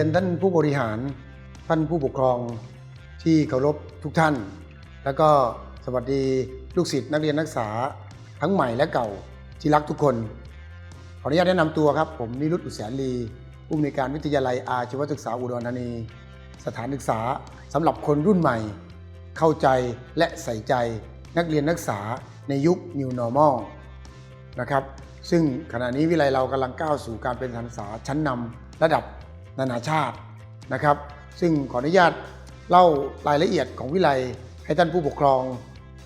ียนท่านผู้บริหาร ท่านผู้ปกครองที่เคารพทุกท่าน แล้วก็สวัสดีลูกศิษย์นักเรียนนักศึกษาทั้งใหม่และเก่าที่รักทุกคน ขออนุญาตแนะนำตัวครับ ผมนิรุตอุแสนลีผู้อำนวยการวิทยาลัยอาชีวศึกษาอุดรธานี สถานศึกษาสำหรับคนรุ่นใหม่ เข้าใจและใส่ใจนักเรียนนักศึกษาในยุค New Normal นะครับซึ่งขณะนี้วิไลเรากำลังก้าวสู่การเป็นสถานศึกษาชั้นนำระดับ นานาชาตินะครับ ซึ่งขออนุญาตเล่ารายละเอียดของวิไลให้ท่านผู้ปกครอง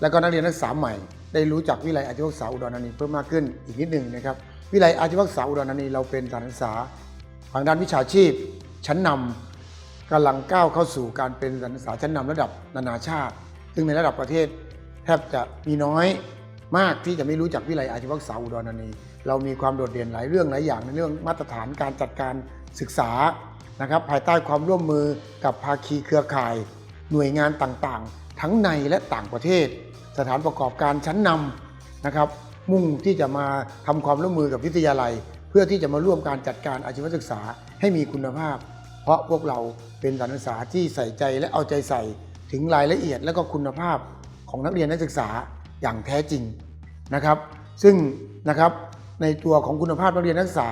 และก็นักเรียนนักศึกษาใหม่ ได้รู้จักวิไลอาชีวศึกษาอุดรธานีเพิ่มมากขึ้นอีกนิดหนึ่งนะครับ วิไลอาชีวศึกษาอุดรธานีเราเป็นสถานศึกษาทางด้านวิชาชีพ ชั้นนำกำลังก้าวเข้าสู่การเป็นสถานศึกษาชั้นนำระดับนานาชาติ ซึ่งในระดับประเทศ แทบจะมีน้อยมากที่จะไม่รู้จักวิไลอาชีวศึกษาอุดรธานี เรามีความโดดเด่นหลายเรื่องหลายอย่างในเรื่องมาตรฐานการจัดการ ศึกษานะครับภายใต้ความร่วมมือกับภาคีเครือข่าย หน่วยงานต่างๆ ทั้งในและต่างประเทศ สถานประกอบการชั้นนำนะครับมุ่งที่จะมาทำความร่วมมือกับวิทยาลัย เพื่อที่จะมาร่วมการจัดการอาชีวศึกษาให้มีคุณภาพ เพราะพวกเราเป็นสถานศึกษาที่ใส่ใจและเอาใจใส่ถึงรายละเอียดและก็คุณภาพของนักเรียนนักศึกษาอย่างแท้จริงนะครับ ซึ่งนะครับในตัวของคุณภาพนักเรียนนักศึกษา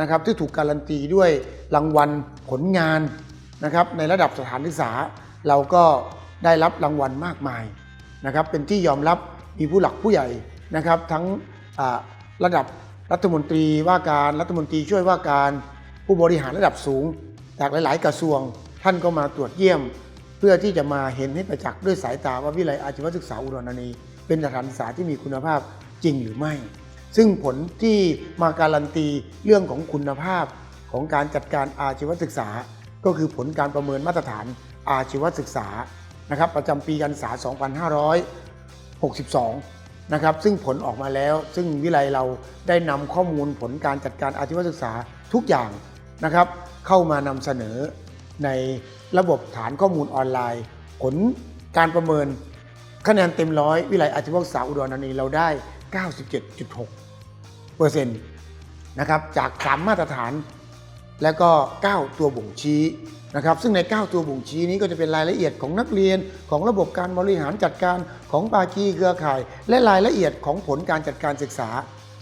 นะครับที่ถูกการันตีด้วยรางวัลผลงานนะครับในระดับสถานศึกษา เราก็ได้รับรางวัลมากมายนะครับเป็นที่ยอมรับมีผู้หลักผู้ใหญ่นะครับ ทั้งระดับรัฐมนตรีว่าการรัฐมนตรีช่วยว่าการผู้บริหารระดับสูง จากหลาย ๆ กระทรวง ท่านก็มาตรวจเยี่ยม เพื่อที่จะมาเห็นให้ประจักษ์ด้วยสายตาว่าวิทยาลัยอาชีวศึกษาอุดรธานีเป็นสถานศึกษาที่มีคุณภาพจริงหรือไม่ ซึ่งผลที่มาการันตีเรื่องของคุณภาพของการจัดการอาชีวศึกษา ก็คือผลการประเมินมาตรฐานอาชีวศึกษานะครับประจำปีการศึกษา 2562 นะครับซึ่งผลออกมาแล้ว ซึ่งวิไลเราได้นำข้อมูลผลการจัดการอาชีวศึกษาทุกอย่างนะครับ เข้ามานำเสนอในระบบฐานข้อมูลออนไลน์ ผลการประเมินคะแนนเต็มร้อยวิไลอาชีวศึกษาอุดรธานีเราได้ 97.6เปอร์เซ็นต์นะครับจากสามมาตรฐานแล้วก็ 9 ตัวบ่งชี้นะครับซึ่งใน 9 ตัวบ่งชี้นี้ก็จะเป็นรายละเอียดของนักเรียนของระบบการบริหารจัดการของปาคีเครือข่าย และรายละเอียดของผลการจัดการศึกษา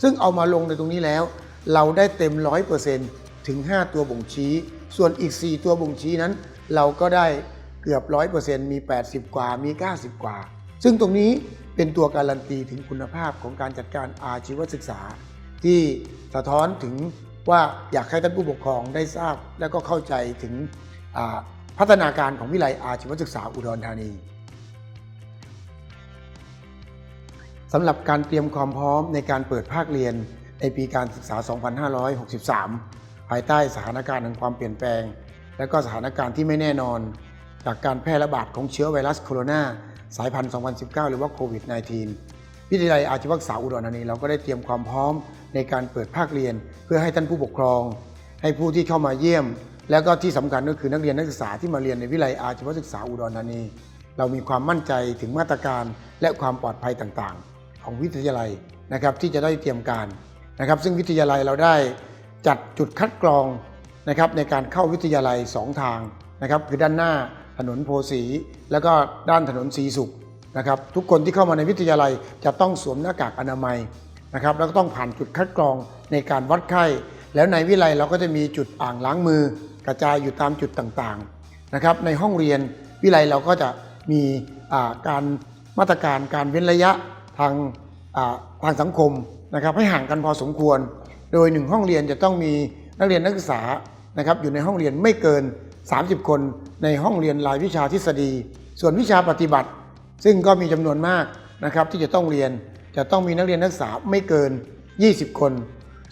ซึ่งเอามาลงในตรงนี้แล้ว เราได้เต็ม 100%ถึง 5 ตัวบ่งชี้ ส่วนอีก 4 ตัวบ่งชี้นั้น เราก็ได้เกือบ 100%มี 80 กว่ามี 90 กว่า ซึ่งตรงนี้ เป็นตัวการันตีถึงคุณภาพของการจัดการอาชีวศึกษา ที่สะท้อนถึงว่าอยากให้ท่านผู้ปกครองได้ทราบ และก็เข้าใจถึงพัฒนาการของวิไลอาชีวศึกษาอุดรธานีสำหรับการเตรียมความพร้อมในการเปิดภาคเรียนในปีการศึกษา 2563 ภายใต้สถานการณ์แห่งความเปลี่ยนแปลง และก็สถานการณ์ที่ไม่แน่นอน จากการแพร่ระบาดของเชื้อไวรัสโคโรนา สายพันธุ์ 2019 หรือว่าโควิด -19 วิทยาลัยอาชีวศึกษาอุดรธานีเราก็ได้เตรียมความพร้อมในการเปิดภาคเรียน เพื่อให้ท่านผู้ปกครอง ให้ผู้ที่เข้ามาเยี่ยม แล้วก็ที่สำคัญก็คือนักเรียนนักศึกษาที่มาเรียนในวิทยาลัยอาชีวศึกษาอุดรธานี เรามีความมั่นใจถึงมาตรการและความปลอดภัยต่างๆ ของวิทยาลัยนะครับที่จะได้เตรียมการนะครับซึ่งวิทยาลัยเราได้จัดจุดคัดกรองนะครับในการเข้าวิทยาลัย 2 ทางนะครับคือด้านหน้า ถนนโพสี แล้วก็ด้านถนนสีสุขนะครับทุกคนที่เข้ามาในวิทยาลัยจะต้องสวมหน้ากากอนามัยนะครับแล้วก็ต้องผ่านจุดคัดกรองในการวัดไข้ แล้วในวิไลเราก็จะมีจุดอ่างล้างมือกระจายอยู่ตามจุดต่างๆนะครับในห้องเรียนวิไลเราก็จะมีการมาตรการการเว้นระยะทางทางสังคมนะครับให้ห่างกันพอสมควร โดยหนึ่งห้องเรียนจะต้องมีนักเรียนนักศึกษานะครับอยู่ในห้องเรียนไม่เกิน 30 คนในห้องเรียนรายวิชาทฤษฎี ส่วนวิชาปฏิบัติ ซึ่งก็มีจำนวนมากนะครับที่จะต้องเรียนจะต้องมีนักเรียนนักศึกษาไม่เกิน 20 คน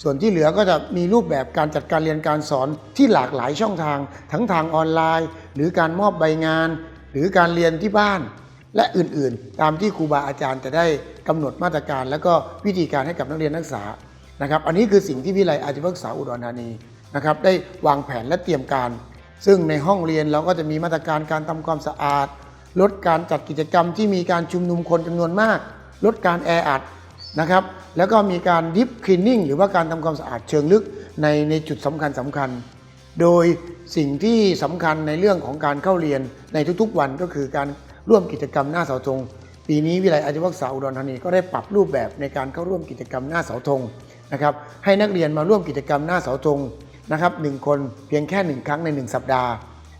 ส่วนที่เหลือก็จะมีรูปแบบการจัดการเรียนการสอนที่หลากหลายช่องทาง ทั้งทางออนไลน์ หรือการมอบใบงาน หรือการเรียนที่บ้าน และอื่นๆ ตามที่ครูบาอาจารย์จะได้กำหนดมาตรการ และก็วิธีการให้กับนักเรียนนักศึกษานะครับ อันนี้คือสิ่งที่วิไลอาชีวศึกษาอุดรธานีนะครับได้วางแผนและเตรียมการ ซึ่งในห้องเรียนเราก็จะมีมาตรการการทำความสะอาด ลดการจัดกิจกรรมที่มีการชุมนุมคนจำนวนมาก ลดการแออัดนะครับ แล้วก็มีการดิฟคลีนนิ่งหรือว่าการทำความสะอาดเชิงลึกในในจุดสำคัญสำคัญ โดยสิ่งที่สำคัญในเรื่องของการเข้าเรียนในทุกๆวันก็คือการร่วมกิจกรรมหน้าเสาธงปีนี้วิไลอาชีวศึกษาอุดรธานีก็ได้ปรับรูปแบบในการเข้าร่วมกิจกรรมหน้าเสาธงนะครับให้นักเรียนมาร่วมกิจกรรมหน้าเสาธง นะครับหนึ่งคนเพียงแค่หนึ่งครั้งในหนึ่งสัปดาห์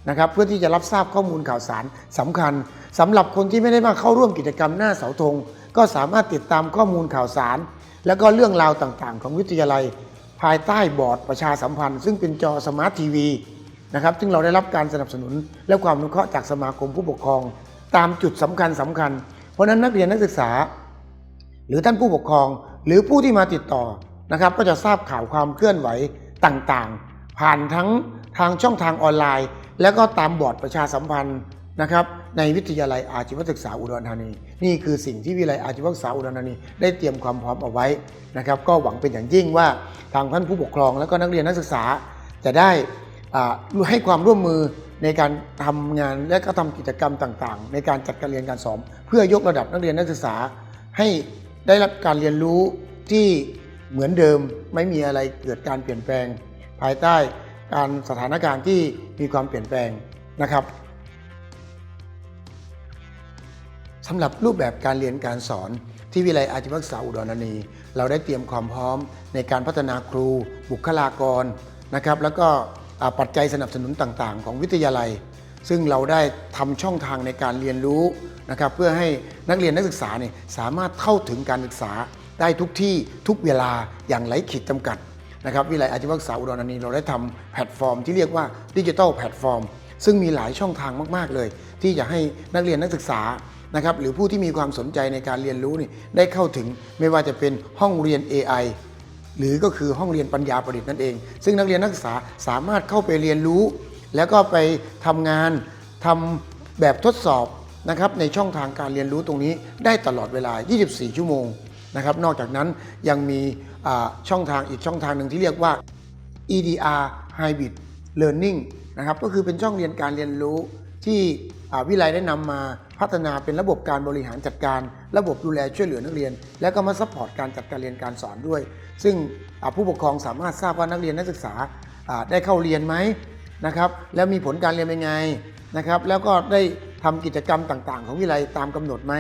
นะครับ เพื่อที่จะรับทราบข้อมูลข่าวสารสำคัญสำหรับคนที่ไม่ได้มาเข้าร่วมกิจกรรมหน้าเสาธงก็สามารถติดตามข้อมูลข่าวสาร แล้วก็เรื่องราวต่างๆ ของวิทยาลัย ภายใต้บอร์ดประชาสัมพันธ์ ซึ่งเป็นจอสมาร์ททีวีนะครับซึ่งเราได้รับการสนับสนุน และความนุเคราะห์จากสมาคมผู้ปกครอง ตามจุดสำคัญสำคัญ เพราะนั้นนักเรียนนักศึกษา หรือท่านผู้ปกครอง หรือผู้ที่มาติดต่อนะครับ ก็จะทราบข่าวความเคลื่อนไหว ต่างๆ ผ่านทั้งทางช่องทางออนไลน์ แล้วก็ตามบอร์ดประชาสัมพันธ์นะครับในวิทยาลัยอาชีวศึกษาอุดรธานี นี่คือสิ่งที่วิทยาลัยอาชีวศึกษาอุดรธานี ได้เตรียมความพร้อมเอาไว้นะครับก็หวังเป็นอย่างยิ่งว่าทางท่านผู้ปกครอง และก็นักเรียนนักศึกษาจะได้ให้ความร่วมมือในการทำงานและก็ทำกิจกรรมต่างๆ ในการจัดการเรียนการสอนเพื่อยกระดับนักเรียนนักศึกษาให้ได้รับการเรียนรู้ที่ เหมือนเดิมไม่มีอะไรเกิดการเปลี่ยนแปลง ภายใต้การสถานการณ์ที่มีความเปลี่ยนแปลงนะครับสำหรับรูปแบบการเรียนการสอนที่วิไลอาชีวศึกษาอุดรธานี เราได้เตรียมความพร้อมในการพัฒนาครู บุคลากรนะครับแล้วก็ปัจจัยสนับสนุนต่างๆ ของวิทยาลัย ซึ่งเราได้ทำช่องทางในการเรียนรู้นะครับเพื่อให้นักเรียนนักศึกษาเนี่ยสามารถเข้าถึงการศึกษา ได้ทุกที่ทุกเวลาอย่างไร้ขีดจำกัดนะครับวิไลอาชีวศึกษาอุดรธานีเราได้ทำแพลตฟอร์มที่เรียกว่าดิจิทัลแพลตฟอร์มซึ่งมีหลายช่องทางมาก ๆ เลย ที่จะให้นักเรียนนักศึกษานะครับหรือผู้ที่มีความสนใจในการเรียนรู้นี่ได้เข้าถึงไม่ว่าจะเป็นห้องเรียน AI หรือก็คือห้องเรียนปัญญาประดิษฐ์นั่นเอง ซึ่งนักเรียนนักศึกษาสามารถเข้าไปเรียนรู้ แล้วก็ไปทำงานทำแบบทดสอบนะครับในช่องทางการเรียนรู้ตรงนี้ได้ตลอดเวลา 24 ชั่วโมง นะครับ นอกจากนั้นยังมีช่องทางอีกช่องทางหนึ่งที่เรียกว่า EDR Hybrid Learning นะครับก็คือเป็นช่องเรียนการเรียนรู้ที่วิไลได้นำมาพัฒนาเป็นระบบการบริหารจัดการ ระบบดูแลช่วยเหลือนักเรียน และก็มาซัพพอร์ตการจัดการเรียนการสอนด้วย ซึ่งผู้ปกครองสามารถทราบว่านักเรียนนักศึกษาอ่าได้เข้าเรียนไหมนะครับแล้วมีผลการเรียนเป็นไงนะครับแล้วก็ได้ทำกิจกรรมต่าง ๆ ของวิไลตามกำหนดไหม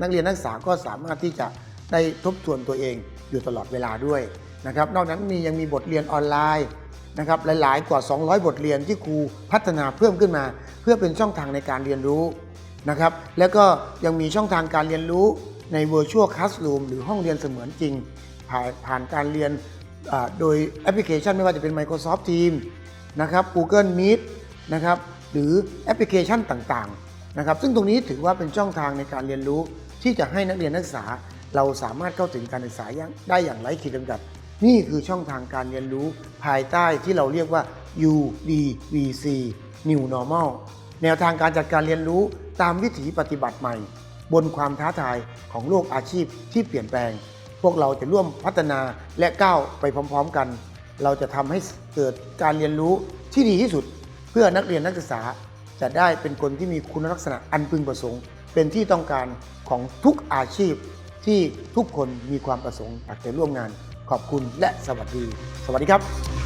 นักเรียนนักศึกษาก็สามารถที่จะ ได้ทบทวนตัวเองอยู่ตลอดเวลาด้วยนะครับ นอกจากนั้นมียังมีบทเรียนออนไลน์นะครับหลาย ๆ กว่า 200 บทเรียนที่ครูพัฒนาเพิ่มขึ้นมา เพื่อเป็นช่องทางในการเรียนรู้นะครับ แล้วก็ยังมีช่องทางการเรียนรู้ใน Virtual Classroom หรือห้องเรียนเสมือนจริง ผ่านผ่านการเรียนโดยแอปพลิเคชันไม่ว่าจะเป็น Microsoft Teams นะครับ Google Meet นะครับหรือแอปพลิเคชันต่าง ๆ นะครับ ซึ่งตรงนี้ถือว่าเป็นช่องทางในการเรียนรู้ที่จะให้นักเรียนนักศึกษา เราสามารถเข้าถึงการศึกษาอย่งได้อย่างไร้ขีดจำกัด นี่คือช่องทางการเรียนรู้ภายใต้ที่เราเรียกว่า UDVC New Normal แนวทางการจัดการเรียนรู้ตามวิถีปฏิบัติใหม่ บนความท้าทายของโลกอาชีพที่เปลี่ยนแปลง พวกเราจะร่วมพัฒนาและก้าวไปพร้อม ๆ กัน เราจะทำให้เกิดการเรียนรู้ที่ดีที่สุด เพื่อนักเรียนนักศึกษาจะได้เป็นคนที่มีคุณลักษณะอันพึงประสงค์ เป็นที่ต้องการของทุกอาชีพ ที่ทุกคนมีความประสงค์อยากจะร่วมงานขอบคุณและสวัสดี สวัสดีครับ